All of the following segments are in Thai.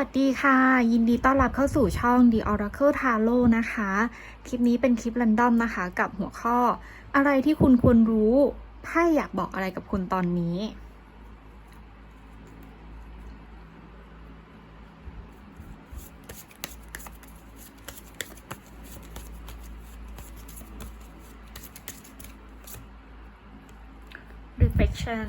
วัสดีค่ะ ยินดีต้อนรับเข้าสู่ช่อง The Oracle Tarot นะคะ คลิปนี้เป็นคลิปรันดอมนะคะ กับหัวข้อ อะไรที่คุณควรรู้ไพ่อยากบอกอะไรกับคุณตอนนี้ reflection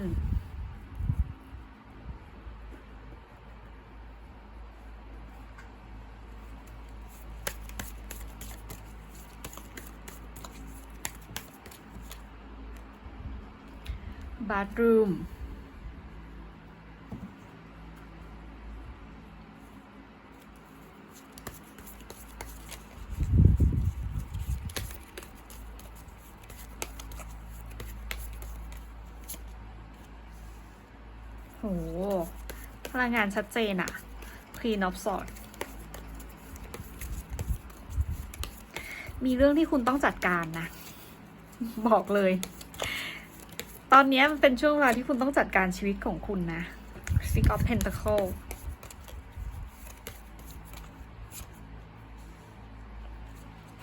บ a t h r o o m โหพลังงานชัดเจนอะ Queen of Swords มีเรื่องที่คุณต้องจัดการนะ บอกเลย ตอนนี้มันเป็นช่วงเวลาที่คุณต้องจัดการชีวิตของคุณนะ Six of Pentacle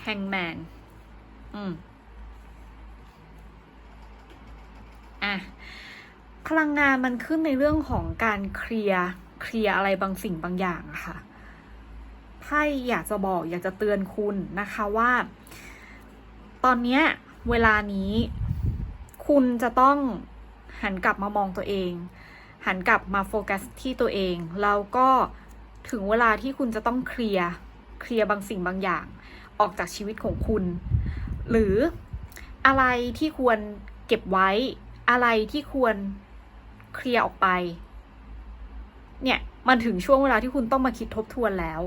แฮงแมน อืม อะ พลังงานมันขึ้นในเรื่องของการเคลียร์ เคลียร์อะไรบางสิ่งบางอย่างอะค่ะ ไพ่อยากจะบอกอยากจะเตือนคุณนะคะว่า ตอนเนี้ย เวลานี้ คุณจะต้องหันกลับมามองตัวเอง หันกลับมาโฟกัสที่ตัวเอง แล้วก็ถึงเวลาที่คุณจะต้องเคลียร์ เคลียร์บางสิ่งบางอย่าง ออกจากชีวิตของคุณ หรืออะไรที่ควรเก็บไว้ อะไรที่ควรเคลียร์ออกไป เนี่ย มันถึงช่วงเวลาที่คุณต้องมาคิดทบทวนแล้ว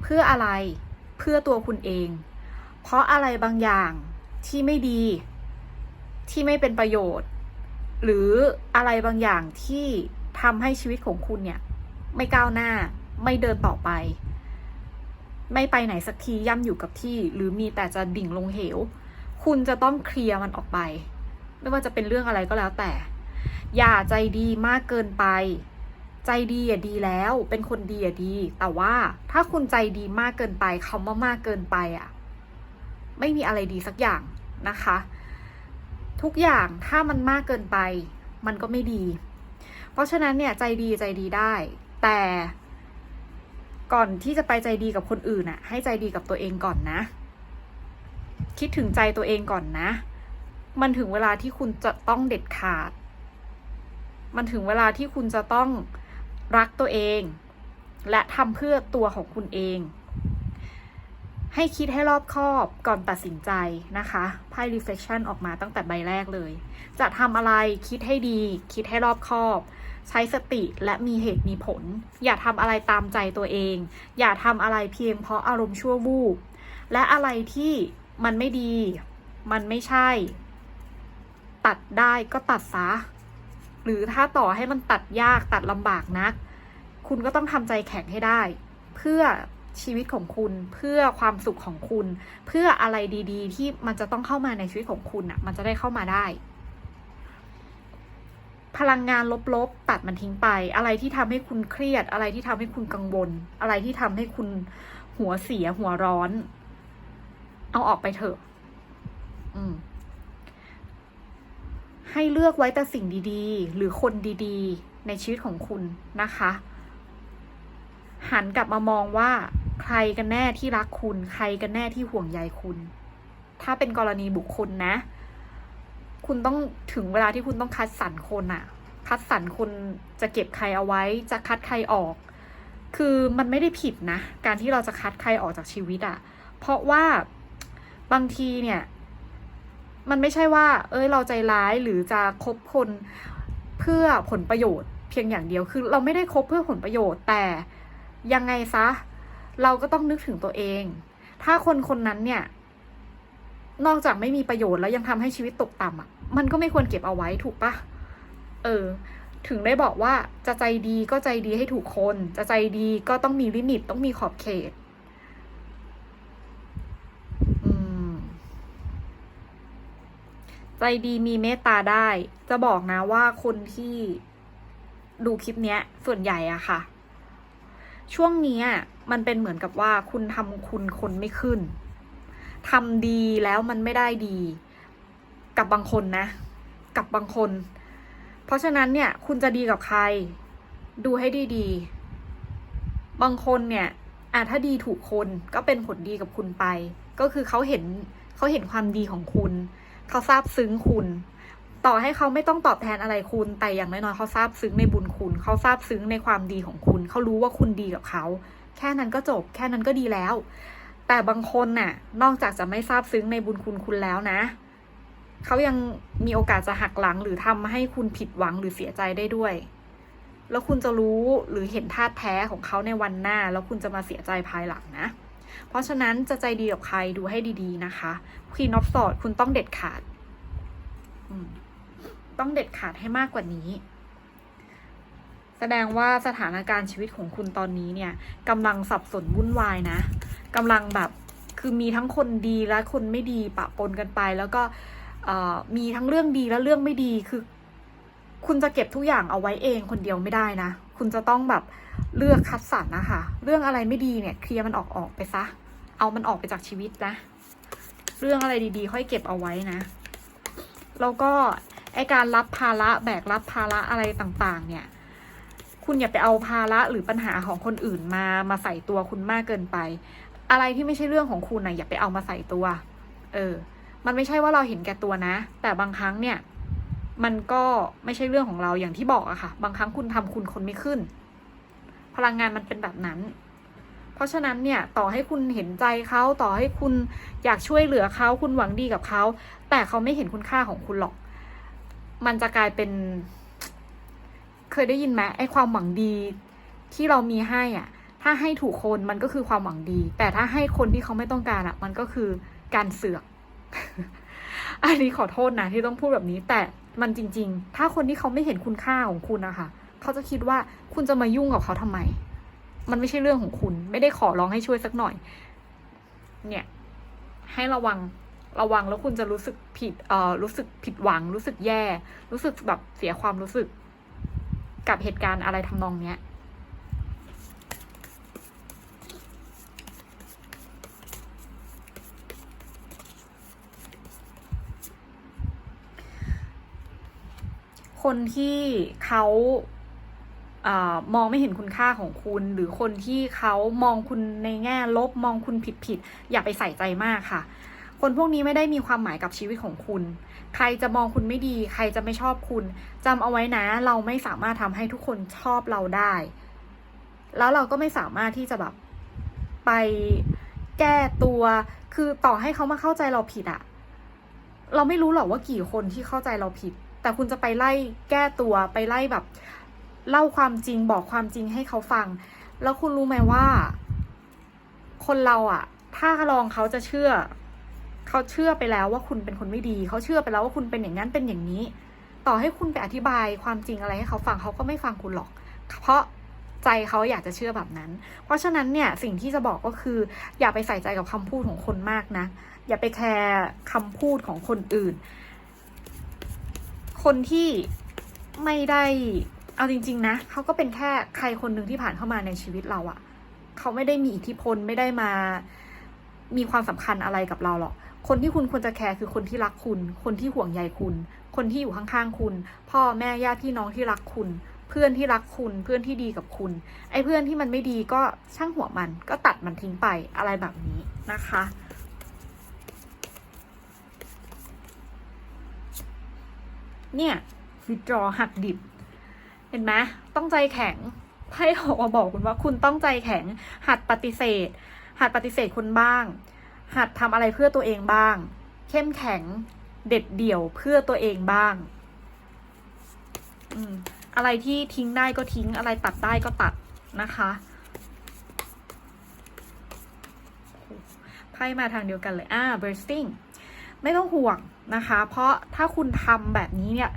เพื่ออะไร เพื่อตัวคุณเอง เพราะอะไรบางอย่างที่ไม่ดี ที่ไม่เป็นประโยชน์ หรืออะไรบางอย่างที่ทำให้ชีวิตของคุณเนี่ย ไม่ก้าวหน้า ไม่เดินต่อไป ไม่ไปไหนสักทีย่ำอยู่กับที่ หรือมีแต่จะดิ่งลงเหว คุณจะต้องเคลียร์มันออกไป ไม่ว่าจะเป็นเรื่องอะไรก็แล้วแต่ อย่าใจดีมากเกินไป ใจดีอะดีแล้ว เป็นคนดีอะดี แต่ว่าถ้าคุณใจดีมากเกินไปคำว่ามากเกินไปอะ ไม่มีอะไรดีสักอย่างนะคะ ทุกอย่างถ้ามันมากเกินไป มันก็ไม่ดี เพราะฉะนั้นเนี่ยใจดีใจดีได้ แต่ก่อนที่จะไปใจดีกับคนอื่นอะให้ใจดีกับตัวเองก่อนนะ คิดถึงใจตัวเองก่อนนะ มันถึงเวลาที่คุณจะต้องเด็ดขาด มันถึงเวลาที่คุณจะต้องรักตัวเอง และทำเพื่อตัวของคุณเอง ให้คิดให้รอบคอบก่อนตัดสินใจนะคะไพ่ reflection ออกมาตั้งแต่ใบแรกเลย จะทำอะไรคิดให้ดี คิดให้รอบคอบ ใช้สติและมีเหตุมีผล อย่าทำอะไรตามใจตัวเอง อย่าทำอะไรเพียงเพราะอารมณ์ชั่ววูบและอะไรที่มันไม่ดี มันไม่ใช่ ตัดได้ก็ตัดซะหรือถ้าต่อให้มันตัดยากตัดลำบากนัก คุณก็ต้องทำใจแข็งให้ได้ เพื่อ ชีวิตของคุณเพื่อความสุขของคุณ เพื่ออะไรดี ๆ ที่มันจะต้องเข้ามาในชีวิตของคุณอะ มันจะได้เข้ามาได้ พลังงานลบๆตัดมันทิ้งไป อะไรที่ทำให้คุณเครียด อะไรที่ทำให้คุณกังวล อะไรที่ทำให้คุณหัวเสียหัวร้อน เอาออกไปเถอะ อืม ให้เลือกไว้แต่สิ่งดีๆ หรือคนดีๆ ในชีวิตของคุณนะคะหันกลับมามองว่า ใครกันแน่ที่รักคุณ ใครกันแน่ที่ห่วงใยคุณ ถ้าเป็นกรณีบุคคลนะ คุณต้องถึงเวลาที่คุณต้องคัดสรรคนอะคัดสรรคนจะเก็บใครเอาไว้ จะคัดใครออก คือมันไม่ได้ผิดนะ การที่เราจะคัดใครออกจากชีวิตอะเพราะว่าบางทีเนี่ย มันไม่ใช่ว่า เอ้ยเราใจร้ายหรือจะคบคนเพื่อผลประโยชน์ เพียงอย่างเดียวคือ เราไม่ได้คบเพื่อผลประโยชน์แต่ยังไงซะ เราก็ต้องนึกถึงตัวเอง ถ้าคนคนนั้นเนี่ย นอกจากไม่มีประโยชน์แล้วยังทำให้ชีวิตตกต่ำอะ มันก็ไม่ควรเก็บเอาไว้ถูกปะเออ ถึงได้บอกว่าจะใจดีก็ใจดีให้ถูกคน จะใจดีก็ต้องมีลิมิตต้องมีขอบเขตใจดีมีเมตตาได้ จะบอกนะว่าคนที่ดูคลิปเนี้ย ส่วนใหญ่อะค่ะ ช่วงนี้มันเป็นเหมือนกับว่าคุณทำคุณคนไม่ขึ้นทำดีแล้วมันไม่ได้ดี กับบางคนนะ กับบางคน เพราะฉะนั้นเนี่ย คุณจะดีกับใคร ดูให้ดีๆบางคนเนี่ยอะถ้าดีถูกคนก็เป็นผลดีกับคุณไป ก็คือเขาเห็นเขาเห็นความดีของคุณ เขาซาบซึ้งคุณ ต่อให้เขาไม่ต้องตอบแทนอะไรคุณ แต่อย่างน้อยๆเขาซาบซึ้งในบุญคุณ เขาซาบซึ้งในความดีของคุณ เขารู้ว่าคุณดีกับเขา แค่นั้นก็จบ แค่นั้นก็ดีแล้ว แต่บางคนน่ะ นอกจากจะไม่ซาบซึ้งในบุญคุณคุณแล้วนะ เขายังมีโอกาสจะหักหลังหรือทำให้คุณผิดหวังหรือเสียใจได้ด้วย แล้วคุณจะรู้หรือเห็นท่าแท้ของเขาในวันหน้า แล้วคุณจะมาเสียใจภายหลังนะ เพราะฉะนั้นจะใจดีกับใครดูให้ดี ๆ นะคะคีนอฟสอดคุณต้องเด็ดขาด อืม ต้องเด็ดขาดให้มากกว่านี้ แสดงว่าสถานการณ์ชีวิตของคุณตอนนี้เนี่ยกำลังสับสนวุ่นวายนะกำลังแบบคือมีทั้งคนดีและคนไม่ดีปะปนกันไป แล้วก็มีทั้งเรื่องดีและเรื่องไม่ดีคือ คุณจะเก็บทุกอย่างเอาไว้เองคนเดียวไม่ได้นะ คุณจะต้องแบบเลือกคัดสรรนะคะ เรื่องอะไรไม่ดีเนี่ยเคลียร์มันออกออกไปซะ เอามันออกไปจากชีวิตนะ เรื่องอะไรดีๆ ค่อยเก็บเอาไว้นะ แล้วก็ ไอการรับภาระแบกรับภาระอะไรต่างๆ เนี่ย คุณอย่าไปเอาภาระหรือปัญหาของคนอื่นมามาใส่ตัวคุณมากเกินไป อะไรที่ไม่ใช่เรื่องของคุณนะอย่าไปเอามาใส่ตัว เออ มันไม่ใช่ว่าเราเห็นแก่ตัวนะ แต่บางครั้งเนี่ย มันก็ไม่ใช่เรื่องของเราอย่างที่บอกอะค่ะ บางครั้งคุณทำคุณคนไม่ขึ้น พลังงานมันเป็นแบบนั้นเพราะฉะนั้นเนี่ยต่อให้คุณเห็นใจเขาต่อให้คุณอยากช่วยเหลือเขาคุณหวังดีกับเขา แต่เขาไม่เห็นคุณค่าของคุณหรอก มันจะกลายเป็น เคยได้ยินไหมไอ้ความหวังดีที่เรามีให้อะ ถ้าให้ถูกคนมันก็คือความหวังดี แต่ถ้าให้คนที่เขาไม่ต้องการอะ มันก็คือการเสือก อันนี้ขอโทษนะที่ต้องพูดแบบนี้ แต่มันจริง ๆ ถ้าคนที่เขาไม่เห็นคุณค่าของคุณนะคะเขาจะคิดว่าคุณจะมายุ่งกับเขาทำไม มันไม่ใช่เรื่องของคุณ ไม่ได้ขอร้องให้ช่วยสักหน่อย เนี่ย ให้ระวัง ระวังแล้วคุณจะรู้สึกผิดเอ่อรู้สึกผิดหวัง รู้สึกแย่ รู้สึกแบบเสียความรู้สึก กับเหตุการณ์อะไรทำนองเนี้ยคนที่เขาอามองไม่เห็นคุณค่าของคุณ หรือคนที่เขามองคุณในแง่ลบมองคุณผิดผิดๆอย่าไปใส่ใจมากค่ะ คนพวกนี้ไม่ได้มีความหมายกับชีวิตของคุณ ใครจะมองคุณไม่ดี ใครจะไม่ชอบคุณจำเอาไว้นะ เราไม่สามารถทำให้ทุกคนชอบเราได้ แล้วเราก็ไม่สามารถที่จะแบบไปแก้ตัว คือต่อให้เขามาเข้าใจเราผิดอะเราไม่รู้หรอกว่ากี่คนที่เข้าใจเราผิด แต่คุณจะไปไล่แก้ตัวไปไล่แบบ เล่าความจริงบอกความจริงให้เขาฟัง แล้วคุณรู้ไหมว่า คนเราอะถ้าลองเขาจะเชื่อ เขาเชื่อไปแล้วว่าคุณเป็นคนไม่ดี เขาเชื่อไปแล้วว่าคุณเป็นอย่างนั้นเป็นอย่างนี้ ต่อให้คุณไปอธิบายความจริงอะไรให้เขาฟังเขาก็ไม่ฟังคุณหรอก เพราะใจเขาอยากจะเชื่อแบบนั้น เพราะฉะนั้นเนี่ยสิ่งที่จะบอกก็คือ อย่าไปใส่ใจกับคำพูดของคนมากนะ อย่าไปแคร์คำพูดของคนอื่น คนที่ไม่ได้เอาจริง ๆ นะเขาก็เป็นแค่ใครคนหนึ่งที่ผ่านเข้ามาในชีวิตเราอะเขาไม่ได้มีอิทธิพลไม่ได้มามีความสำคัญอะไรกับเราหรอก คนที่คุณควรจะแคร์คือคนที่รักคุณ คนที่ห่วงใยคุณ คนที่อยู่ข้างๆคุณ พ่อแม่ญาติพี่น้องที่รักคุณ เพื่อนที่รักคุณ เพื่อนที่ดีกับคุณ ไอ้เพื่อนที่มันไม่ดีก็ช่างหัวมัน ก็ตัดมันทิ้งไปอะไรแบบนี้นะคะ เนี่ยวิดรอหักดิบ เห็นไหมต้องใจแข็งไพ่ออกมาบอกคุณว่าคุณต้องใจแข็ง หัดปฏิเสธ หัดปฏิเสธคนบ้าง หัดทำอะไรเพื่อตัวเองบ้าง เข้มแข็งเด็ดเดี่ยวเพื่อตัวเองบ้าง อืมอะไรที่ทิ้งได้ก็ทิ้งอะไรตัดได้ก็ตัดนะคะไพ่มาทางเดียวกันเลย อ่า bursting ไม่ต้องห่วงนะคะ เพราะถ้าคุณทำแบบนี้เนี่ย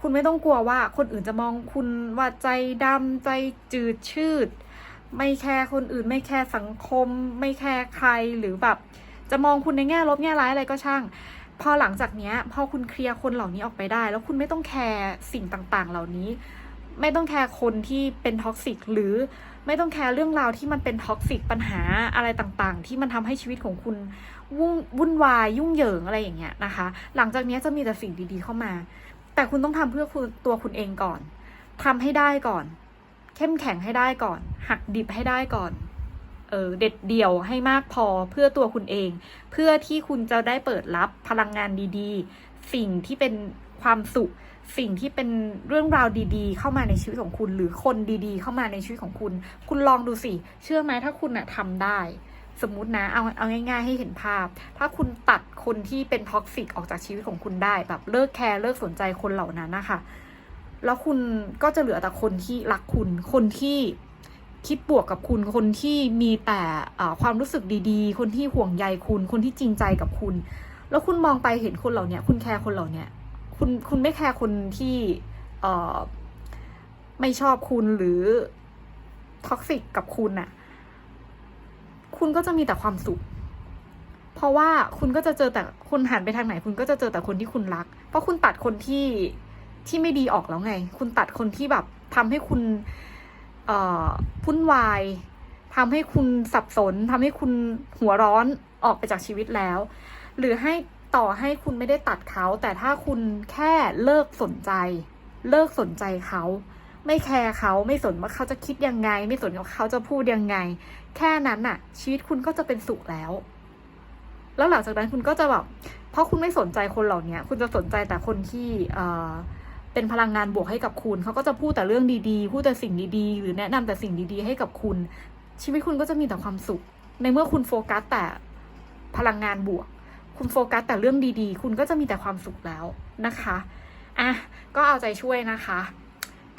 คุณไม่ต้องกลัวว่าคนอื่นจะมองคุณว่าใจดำใจจืดชืด ไม่แคร์คนอื่น ไม่แคร์สังคม ไม่แคร์ใครหรือแบบ จะมองคุณในแง่ลบแง่ร้ายอะไรก็ช่าง พอหลังจากเนี้ยพอคุณเคลียร์คนเหล่านี้ออกไปได้ แล้วคุณไม่ต้องแคร์สิ่งต่างๆ เหล่านี้ ไม่ต้องแคร์คนที่เป็นท็อกซิกหรือไม่ต้องแคร์เรื่องราวที่มันเป็นท็อกซิกปัญหาอะไรต่างๆ ที่มันทำให้ชีวิตของคุณวุ่นวุ่นวายยุ่งเหยิงอะไรอย่างเงี้ยนะคะ หลังจากนี้จะมีแต่สิ่งดีๆเข้ามา แต่คุณต้องทำเพื่อคุณตัวคุณเองก่อนทำให้ได้ก่อน เข้มแข็งให้ได้ก่อน หักดิบให้ได้ก่อน เออเด็ดเดี่ยวให้มากพอเพื่อตัวคุณเอง เพื่อที่คุณจะได้เปิดรับพลังงานดีๆ สิ่งที่เป็นความสุข สิ่งที่เป็นเรื่องราวดีๆ เข้ามาในชีวิตของคุณ หรือคนดีๆ เข้ามาในชีวิตของคุณ คุณลองดูสิ เชื่อไหมถ้าคุณอะทำได้ สมมุตินะ เอาเอาง่าย ๆ ให้เห็นภาพ ถ้าคุณตัดคนที่เป็นท็อกซิกออกจากชีวิตของคุณได้ แบบเลิกแคร์เลิกสนใจคนเหล่านั้นนะคะ แล้วคุณก็จะเหลือแต่คนที่รักคุณ คนที่คิดบวกกับคุณ คนที่มีแต่ความรู้สึกดีๆ คนที่ห่วงใยคุณ คนที่จริงใจกับคุณ แล้วคุณมองไปเห็นคนเหล่านี้คุณแคร์คนเหล่านี้คุณคุณไม่แคร์คนที่ไม่ชอบคุณหรือท็อกซิกกับคุณน่ะ คุณก็จะมีแต่ความสุข เพราะว่าคุณก็จะเจอแต่คุณหันไปทางไหน คุณก็จะเจอแต่คนที่คุณรัก เพราะคุณตัดคนที่ ที่ไม่ดีออกแล้วไง คุณตัดคนที่แบบทำให้คุณเอ่อพุ่นวายทำให้คุณสับสนทำให้คุณหัวร้อนออกไปจากชีวิตแล้ว หรือให้ต่อให้คุณไม่ได้ตัดเขา แต่ถ้าคุณแค่เลิกสนใจ เลิกสนใจเขา ไม่แคร์เขาไม่สนว่าเขาจะคิดยังไง ไม่สนว่าเขาจะพูดยังไง แค่นั้นน่ะ ชีวิตคุณก็จะเป็นสุขแล้ว แล้วหลังจากนั้นคุณก็จะแบบเพราะคุณไม่สนใจคนเหล่านี้คุณจะสนใจแต่คนที่เอ่อ เป็นพลังงานบวกให้กับคุณ เขาก็จะพูดแต่เรื่องดีๆ พูดแต่สิ่งดีๆ หรือแนะนำแต่สิ่งดีๆ ให้กับคุณ ชีวิตคุณก็จะมีแต่ความสุข ในเมื่อคุณโฟกัสแต่พลังงานบวก คุณโฟกัสแต่เรื่องดีๆ คุณก็จะมีแต่ความสุขแล้วนะคะอะก็เอาใจช่วยนะคะ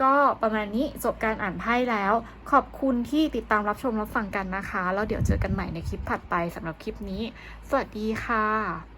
ก็ประมาณนี้จบการอ่านไพ่แล้ว ขอบคุณที่ติดตามรับชมรับฟังกันนะคะ แล้วเดี๋ยวเจอกันใหม่ในคลิปถัดไปสำหรับคลิปนี้ สวัสดีค่ะ